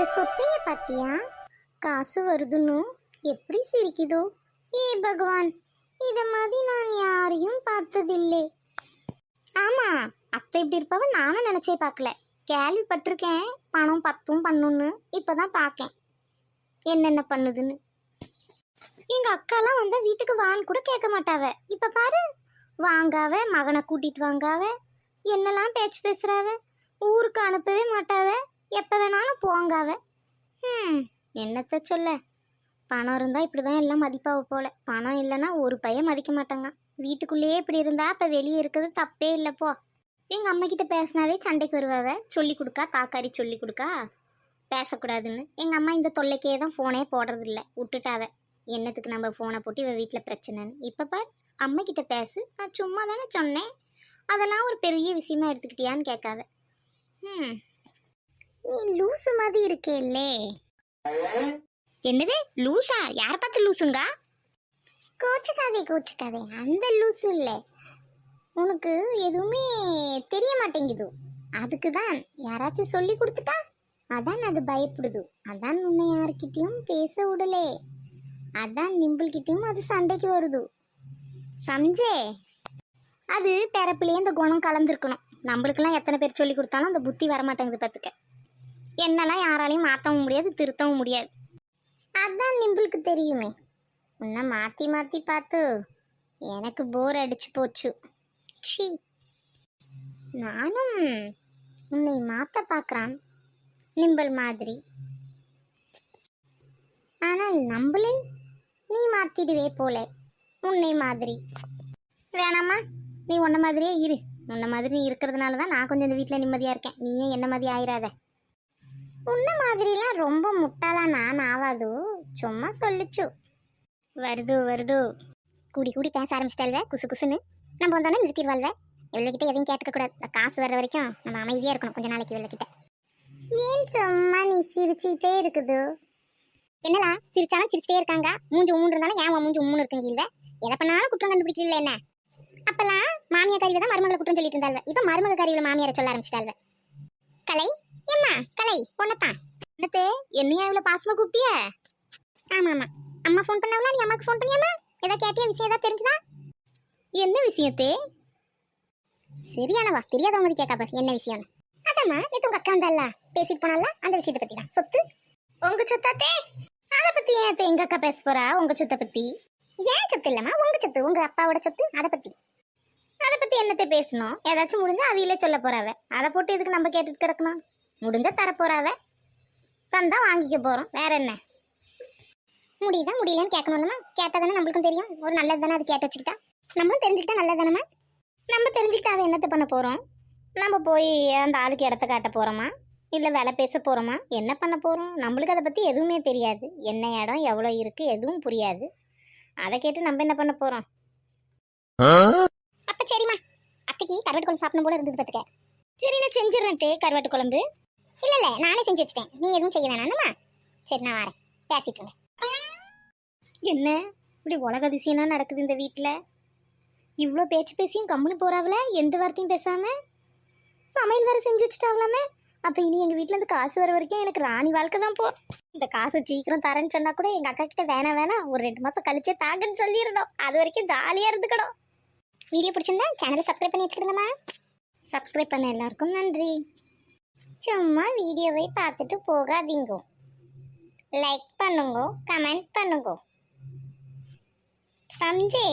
இந்த சொத்தைய பாத்தியா? காசு வருதுன்னு எப்படி சிரிக்குதோ? ஏ பகவான் இத மாதிரி நான் யாரையும் பார்த்ததில்லை. ஆமா அத்தை இப்படி இருப்பவ நானும் நினைச்சே பார்க்கல. கேள்விப்பட்டிருக்கேன் பணம் பத்தும் பண்ணுன்னு இப்பதான் பார்க்கேன். என்னென்ன பண்ணுதுன்னு. எங்க அக்காலாம் வந்தா வீட்டுக்கு வான்னு கூட கேட்க மாட்டாவ. இப்ப பாரு வாங்காவ மகனை கூட்டிட்டு வாங்காவ என்னெல்லாம் பேச்சு பேசுறாவ ஊருக்கு அனுப்பவே மாட்டாவ. எப்போ வேணாலும் போங்காவ ம் என்னத்த சொல்ல? பணம் இருந்தால் இப்படி தான் எல்லாம் மதிப்பாவ போல. பணம் இல்லைன்னா ஒரு பையன் மதிக்க மாட்டாங்க. வீட்டுக்குள்ளேயே இப்படி இருந்தா அப்போ வெளியே இருக்கிறது தப்பே இல்லை போ. அம்மாக்கிட்ட பேசினாவே சண்டைக்கு வருவாவ சொல்லி கொடுக்கா காக்காரி சொல்லி கொடுக்கா. பேசக்கூடாதுன்னு. எங்கள் அம்மா இந்த தொல்லைக்கே தான் ஃபோனே போடுறது இல்ல விட்டுட்டாவ என்னத்துக்கு நம்ம ஃபோனை போட்டு இவ வீட்டில் பிரச்சனைன்னு. இப்போ பார் அம்மாக்கிட்ட பேசு. நான் சும்மா தானே சொன்னேன். அதெல்லாம் ஒரு பெரிய விஷயமா எடுத்துக்கிட்டியான்னு கேட்காத ம் நீ லூசு மாதிரி இருக்கேல்லே. என்னது? லூசா? யாரை பார்த்து லூசுங்க? கோச்சுக்காதே கோச்சுக்காதே. அந்த லூசு இல்லை. உனக்கு எதுவுமே தெரிய மாட்டேங்குது. அதுக்கு தான் யாராச்சும் சொல்லி கொடுத்துட்டா? அதான் அது பயப்படுது. அதான் உன்னை யார்கிட்டயும் பேச விடலே. அதான் நிம்பிள்கிட்டயும் அது சண்டைக்கு வருது. சம்ஜே அது பிறப்புலேயே இந்த குணம் கலந்துருக்கணும். நம்மளுக்கெல்லாம் எத்தனை பேர் சொல்லி கொடுத்தாலும் அந்த புத்தி வரமாட்டேங்குது பார்த்துக்க என்னெல்லாம் யாராலையும் மாற்றவும் முடியாது திருத்தவும் முடியாது. அதான் நிம்பிளுக்கு தெரியுமே. உன்னை மாற்றி மாற்றி பார்த்து எனக்கு போர் அடிச்சு போச்சு. ஷீ நானும் உன்னை மாற்ற பார்க்குறான் நிம்பல் மாதிரி. ஆனால் நம்மளே நீ மாத்திடுவே போல உன்னை மாதிரி. வேணாமா நீ உன்ன மாதிரியே இரு. உன்ன மாதிரி இருக்கிறதுனால தான் நான் கொஞ்சம் இந்த வீட்டில் நிம்மதியாக இருக்கேன். நீயே என்ன மாதிரி ஆயிராத. உன்ன மாதிரிலாம் ரொம்ப முட்டாளா நான் ஆவாது? சும்மா சொல்லுச்சு. வருது வருது. கூடி கூடி பேச ஆரம்பிச்சிட்டாள்வ குசு குசுன்னு. நம்ம வந்தோடனே நிறுத்திடுவாள்வே? எவ்வளோக்கிட்ட எதையும் கேட்டுக்க கூடாது. காசு வர்ற வரைக்கும் நம்ம அமைதியாக இருக்கணும் கொஞ்ச நாளைக்கு வெள்ளக்கிட்ட ஏன் சும்மா நீ சிரிச்சுட்டே இருக்குது? என்னலா சிரிச்சாலும் சிரிச்சிட்டே இருக்காங்க. மூஞ்சி மூணு இருந்தாலும் ஏன் மூஞ்சி மூணு இருக்குங்க இல்லை எதை பண்ணாலும் குற்றம் கண்டுபிடிக்கிறீங்களா என்ன? அப்பெல்லாம் மாமியா கருவி தான் மருமகளை குற்றம் சொல்லிட்டு இருந்தாள் இப்போ மருமக கருவியில் மாமியாரை சொல்ல ஆரம்பிச்சிட்டாள் கலை ஏம்மா கலை பொண்ணத்தான் என்னத்தே என்னையா இவ்வளவு பாசமா கூப்பிட்டிய? ஆமா ஆமா அம்மா ஃபோன் பண்ணாவளா? நீ அம்மாக்கு ஃபோன் பண்ணியாமா ஏதா கேட்டியா விஷயம் ஏதாவது தெரிஞ்சுதா? என்ன விஷயத்தே? சரியானவா? தெரியாதவங்க கேட்கா பாரு என்ன விஷயம் அதாம்மா நேத்து உங்க அக்கா வந்தால பேசிட்டு போனால அந்த விஷயத்தை பத்தி தான் சொத்து? உங்க சொத்தாத்தே? அதை பத்தி ஏன் அத்தை எங்க அக்கா பேச போறா உங்க சொத்தை பத்தி? ஏன் சொத்து இல்லம்மா உங்க சொத்து உங்க அப்பாவோட சொத்து அதை பத்தி? அதை பத்தி என்னத்தை பேசணும்? ஏதாச்சும் முடிஞ்சா அவையிலே சொல்ல போறாவ. அதை போட்டு எதுக்கு நம்ம கேட்டுட்டு கிடக்கணும்? முடிஞ்சா தர போறாவ தந்தா வாங்கிக்க போறோம். வேற என்ன? முடியுதா? முடியலன்னு கேட்கணும்லமா கேட்டா தானே நம்மளுக்கும் தெரியும். ஒரு நல்லது தானே அது கேட்டு வச்சுக்கிட்டா? நம்மளும் தெரிஞ்சுக்கிட்டா நல்லது தானேம்மா நம்ம தெரிஞ்சுக்கிட்டா அதை என்னத்தை பண்ண போறோம்? நம்ம போய் அந்த ஆளுக்கு இடத்த காட்ட போறோமா? இல்லை வேலை பேச போறோமா? என்ன பண்ண போறோம்? நம்மளுக்கு அதை பத்தி எதுவுமே தெரியாது. என்ன இடம் எவ்வளோ இருக்கு எதுவும் புரியாது. அதை கேட்டு நம்ம என்ன பண்ண போறோம்? அப்ப சரிம்மா. அத்தைக்கு கருவாட்டு குழம்பு சாப்பிடணும் போல இருந்தது பார்த்துக்க சரி நான் செஞ்சிடறேன் தே கருவாட்டு குழம்பு. இல்ல இல்ல நானே செஞ்சு வச்சிட்டேன். நீங்க எதுவும் செய்ய வேணாமா. சரி நான் வரேன். பேசிட்டு இருங்க. என்ன? இப்படி உலக அதிசயம்னா நடக்குது இந்த வீட்டில் இவ்வளோ பேச்சு பேசியும் கம்முன்னு போறாவல எந்த வார்த்தையும் பேசாம? சமையல் வேறு செஞ்சு வச்சுட்டாவலாமே அப்போ இனி எங்கள் வீட்டில் இருந்து காசு வர வரைக்கும் எனக்கு ராணி வாழ்க்கை தான் போ. இந்த காசை சீக்கிரம் தரேன்னு சொன்னா கூட எங்கள் அக்கா கிட்ட வேணாம் வேணாம். ஒரு ரெண்டு மாதம் கழிச்சே தாங்கன்னு சொல்லிடணும். அது வரைக்கும் ஜாலியாக இருந்துக்கணும். வீடியோ பிடிச்சிருந்தா சேனலை சப்ஸ்கிரைப் பண்ணி வச்சுக்கிடுங்கம்மா. சப்ஸ்கிரைப் பண்ண எல்லாருக்கும் நன்றி. சும்மா வீடியோவை பார்த்துட்டு போகாதீங்க. லைக் பண்ணுங்க கமெண்ட் பண்ணுங்க. சம்ஜே